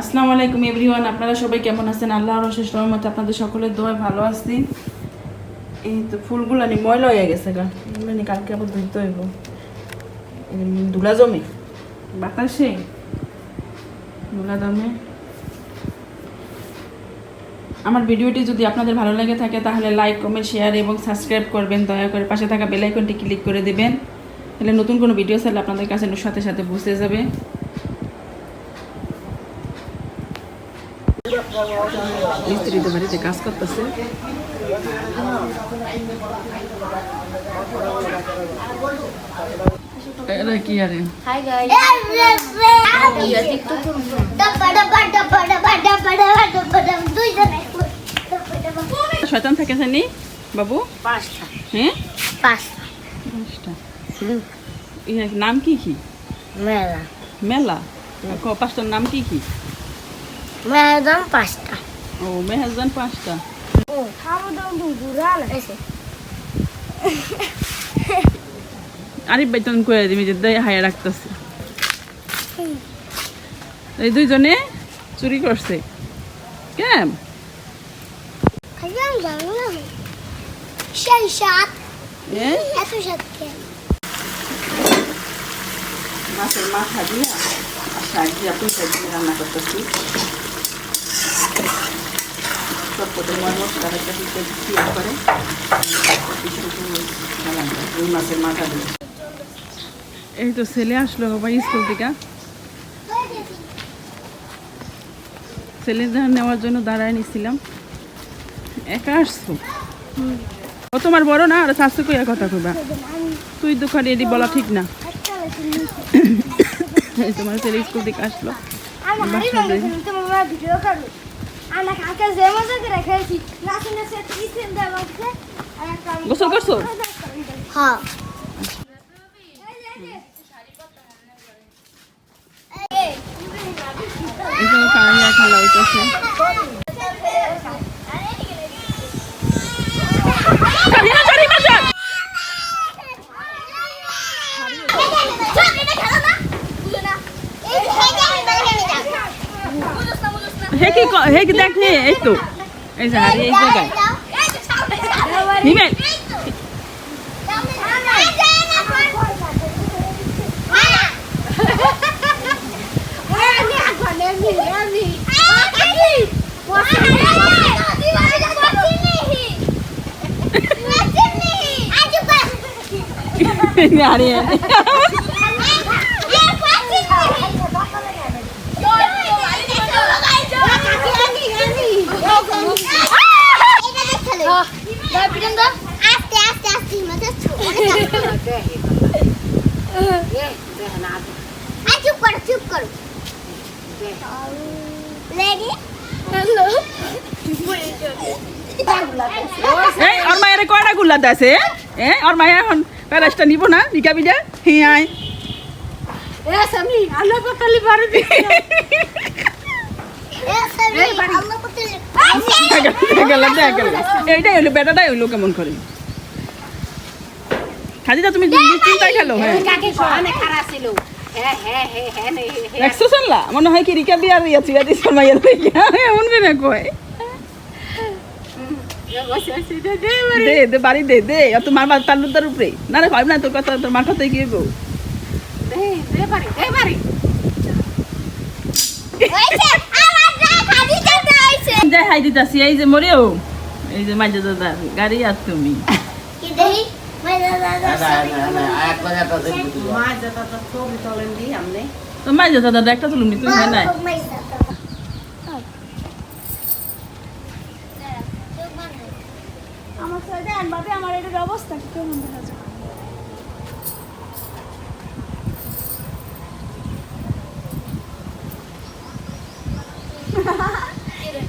আসসালামু আলাইকুম এভরিওয়ান আপনারা সবাই কেমন আছেন? আল্লাহর অশেষ রহমতে আপনাদের সকলের দোয়া ভালো আছি। এই তো ফুলগুলো নি ময়লা হয়ে গেছে গা। এগুলো নি কালকে আবার ধুইতে হইব। ধুলা জমে। বাতাসে? ধুলা জমে। আমার ভিডিওটি যদি আপনাদের ভালো লেগে থাকে, তাহলে লাইক কমেন্ট শেয়ার এবং সাবস্ক্রাইব করবেন। দয়া করে পাশে থাকা বেল আইকনটি ক্লিক করে দেবেন। তাহলে নতুন কোনো ভিডিও চাইলে আপনাদের কাছে সাথে সাথে বুঝতে যাবে। মিস্ত্রি তো বাড়িতে কাজ করতেছে এটা কি আরে Hi guys. Iya TikTok শয়তান থাকে জানি বাবু Pasta. হ্যাঁ Pasta. পাঁচটা ইয়া, নাম কি কি. মেলা পাঁচটার নাম কি কি Dan pasta. ও মেহাজান পাঁচটা. Ese. আরিফ বেতন করে দিবি যে দেয় হায়া রাখতেছে এই দুইজনে চুরি করছে কেম Kayang jangan. Shay shot. এ Eto shot মাছের মাথা দিয়া আর শাক দিয়া পুঁই দিয়ে রান্না করতেছি এই তো ছেলে আসলো বাবা স্কুল থেকে। ছেলে নেওয়ার জন্য দাঁড়ায় নিছিলাম। একা আসছো? ও তোমার বড় না? আর শাশু কইয়া কথা কইবা। তুই দোকানে এটি বলা ঠিক না। তোমার ছেলে স্কুল থেকে আসলো। Saya masa kira kira sih. Nasi nasi itu sih dah bangsa. গোসল করছ Ha. এখানে কানিয়া খেলা হইতেছে হে কি হে কি দেখ হে এই তো। এই যে হারিয়ে এই জায়গায় নিবেন। হারিয়ে আস্তে আস্তে আস্তে আই চুপ করো চুপ করো। রেডি হ্যালো এই ওর মায়ের কয়টা গুলা দেছে এ? ওর মায়ের এখন প্যারাসটা নিব না বিকা বিজা হি আয়। গেল গেল এইটাই বেটাটাই কেমন খাদিজা তুমি হ্যাঁ মনে হয় কি রিকা ইয়া মাইয়া লইয়া এমন করে কয় দে দে বাড়ি দে দে আর তোমার তার উপরে না রে না তোর কথা তোর মার গিয়ে গো যাই হাই দিতাছি এই যে মরেও এই যে মাঝে দাদা গাড়ি আর তুমি। তো মাঝে দাদা একটা তুলুমনি তুমি হয় নাই। আমার সাথে আনবাবে আমার এটার অবস্থা কি? কেমন দেখা যায় লে ভাবি আমি একটা দেখি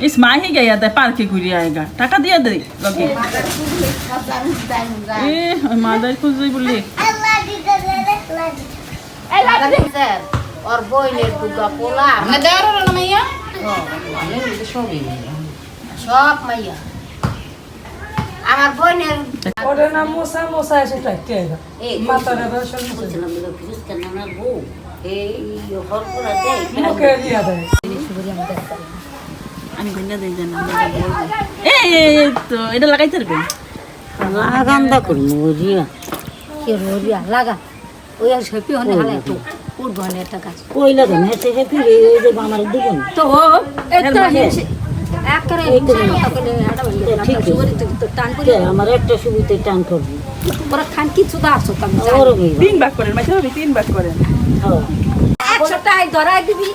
इस माही गया था पार्क के घुरी आएगा टाका दिया दे लगे ए मादर को जई बोले আল্লাহ দিতে দে আল্লাহ দিতে ওর বইনের দুর্গা পোলা না দেওয়ার না মাইয়া সব মাইয়া আমার বোনের ওটা না মশা মশা এসে টাইতে এই মাথাটা রসন বলছিলাম বলে ফিরুজ কেন আমার বউ এই করে এই এই তো এটা লাগাইতে পারবে? লাগান্দা করব রিয়া কে রিয়া লাগা। ওই আর সেপি হনে হালা একটু। উঠবো একটা গাছ ওই লাগে? না সে সেপি যে আমার দিবেন তো একটা হেসে আমার একটা সুবিধে টান করবি। ওরা খান কিছু দাঁড়ছো আমি তিন ভাগ করেন মাঝে তিন ভাগ করেন। একশো টাকায় ধরাই দিবি।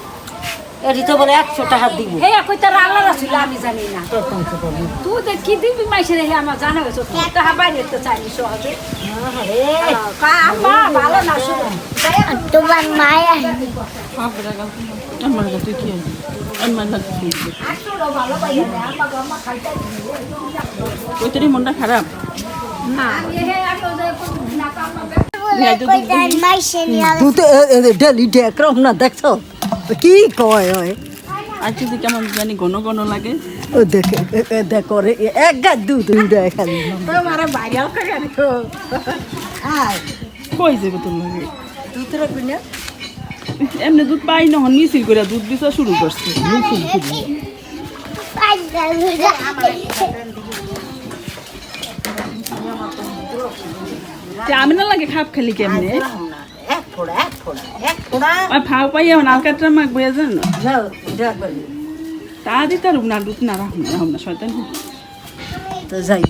এটি তো বলে একশো টাকা দিব। হে কই তার আল্লাহ ছিল আমি জানি না। তুই তো কি দিবি মাইসে হে আমার জানা গেছে টাকা বাইরে তো চাইনি সহজে ভালো না শুনো তোমার মায়া আমার কাছে কি আছে? আমার কাছে কি ওইটারই মনটা খারাপ? না। কইতার তুই তো ডেলি ডেকরম না দেখছ? কি কয় ওই? আর যদি কেমন জানি ঘন ঘন লাগে। ও দেখে দেখ করে এক গাছ দু দুইটা খালি তোমার আয়। কই যাবে তোর লাগে? তুই রাখবি না? এমনি দুধ পাই না মিছিল করে দুধ বিচা শুরু করছে। তে আমি না লাগে খাপ খালি কেমনে? এক ফোড়া এক ফোড়া এক ফোড়া। আর ফাও পাই নালকাটা মাগ বইয়া যান। না তা দিতে না রাখুন রাখুন না শয়তান। তো যাই।